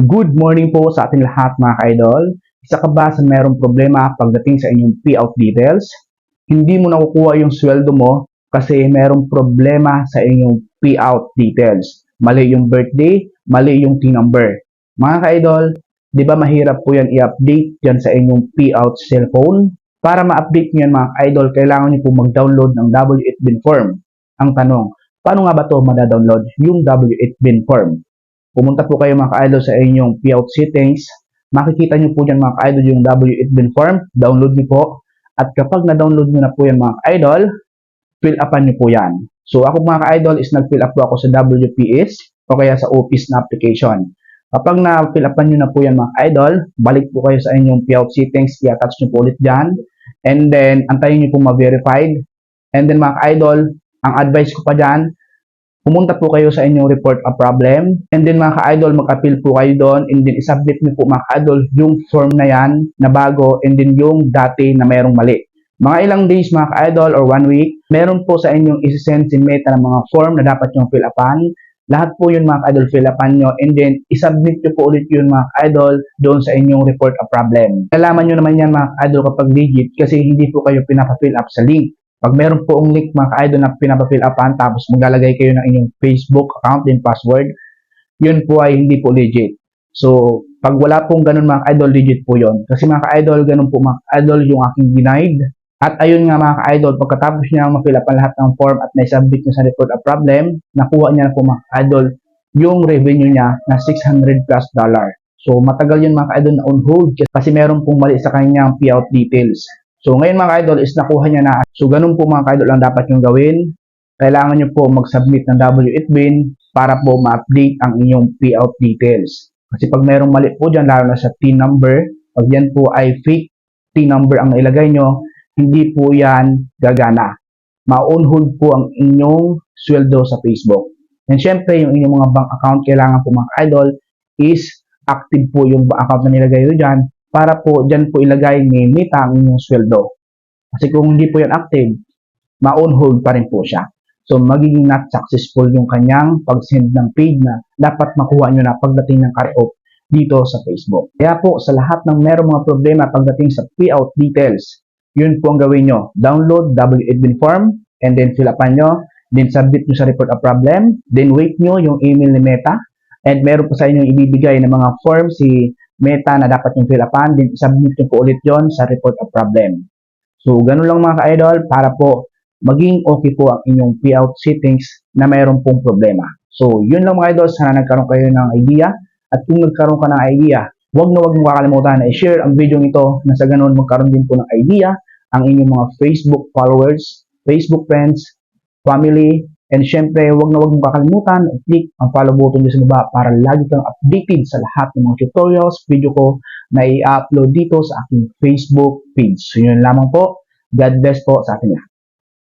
Good morning po sa ating lahat mga ka-idol. Isa ka ba sa mayroong problema pagdating sa inyong payout details? Hindi mo nakukuha yung sweldo mo kasi mayroong problema sa inyong payout details. Mali yung birthday, mali yung T number. Mga ka-idol, di ba mahirap po yan i-update dyan sa inyong payout cellphone? Para ma-update nyo yan mga ka-idol, kailangan nyo po mag-download ng W8 bin form. Ang tanong, paano nga ba to madadownload yung W8 bin form? Pumunta po kayo mga ka-idol sa inyong payout settings. Makikita nyo po dyan mga ka-idol yung W8 bin form. Download nyo po. At kapag na-download nyo na po yan mga ka-idol, fill upan nyo po yan. So ako mga ka-idol is nag-fill up po ako sa WPS o kaya sa office na application. Kapag na-fill upan nyo na po yan mga ka-idol, balik po kayo sa inyong payout settings. I-attach nyo po ulit dyan. And then, antayin nyo po ma-verified. And then mga ka-idol, ang advice ko pa dyan, pumunta po kayo sa inyong report a problem and then mga ka-idol mag-appeal po kayo doon and then isubmit niyo po mga ka-idol yung form na yan na bago and then yung dati na mayroong mali. Mga ilang days mga ka-idol or one week, meron po sa inyong isi-send si Meta ng mga form na dapat yung fill upan. Lahat po yun mga ka-idol fill upan nyo and then isubmit nyo po ulit yun mga ka-idol doon sa inyong report a problem. Kalaman nyo naman yan mga ka-idol kapag legit kasi hindi po kayo pinapa-fill up sa link. Pag meron po ang link mga ka-idol na pinapafill upan tapos maglalagay kayo ng inyong Facebook account and password, yun po ay hindi po legit. So, pag wala pong ganun mga ka-idol, legit po yun. Kasi mga ka-idol, ganun po mga ka-idol yung aking denied. At ayun nga mga ka-idol, pagkatapos niya ma-fill lahat ng form at na-submit niya sa report a problem, nakuha niya na po mga ka-idol yung revenue niya na 600 plus dollar. So, matagal yun mga ka-idol na on hold kasi meron pong mali sa kanyang payout details. So, ngayon mga ka-idol is nakuha niya na. So, ganun po mga ka-idol ang dapat yung gawin. Kailangan nyo po mag-submit ng W8 bin para po ma-update ang inyong payout details. Kasi pag merong mali po dyan, lalo na sa T number, pag yan po ay fake T number ang nailagay nyo, hindi po yan gagana. Ma-on hold po ang inyong sweldo sa Facebook. And syempre, yung inyong mga bank account, kailangan po mga idol is active po yung account na nilagay nyo dyan para po dyan po ilagay ni Meta ang inyong sweldo. Kasi kung hindi po yan active, ma-on hold pa rin po siya. So, magiging not successful yung kanyang pag-send ng paid na dapat makuha nyo na pagdating ng cut-off dito sa Facebook. Kaya po, sa lahat ng merong mga problema pagdating sa payout details, yun po ang gawin nyo. Download W8 bin form and then fill upan nyo. Then submit nyo sa report a problem. Then wait nyo yung email ni Meta. And meron po sa inyong ibibigay na mga form si Meta na dapat yung fill upan. Then submit nyo po ulit yon sa report a problem. So, ganun lang mga ka-idol para po maging okay po ang inyong payout settings na mayroon pong problema. So, yun lang mga idol. Sana nagkaroon kayo ng idea. At kung nagkaroon ka ng idea, huwag na huwag mong kakalimutan na i-share ang video nito na sa ganun magkaroon din po ng idea ang inyong mga Facebook followers, Facebook friends, family, and syempre huwag na huwag mong kakalimutan i-click ang follow button dito sa baba para lagi kang updated sa lahat ng mga tutorials, video ko na i-upload dito sa aking Facebook page. So yun lamang po. God bless po sa ating lahat.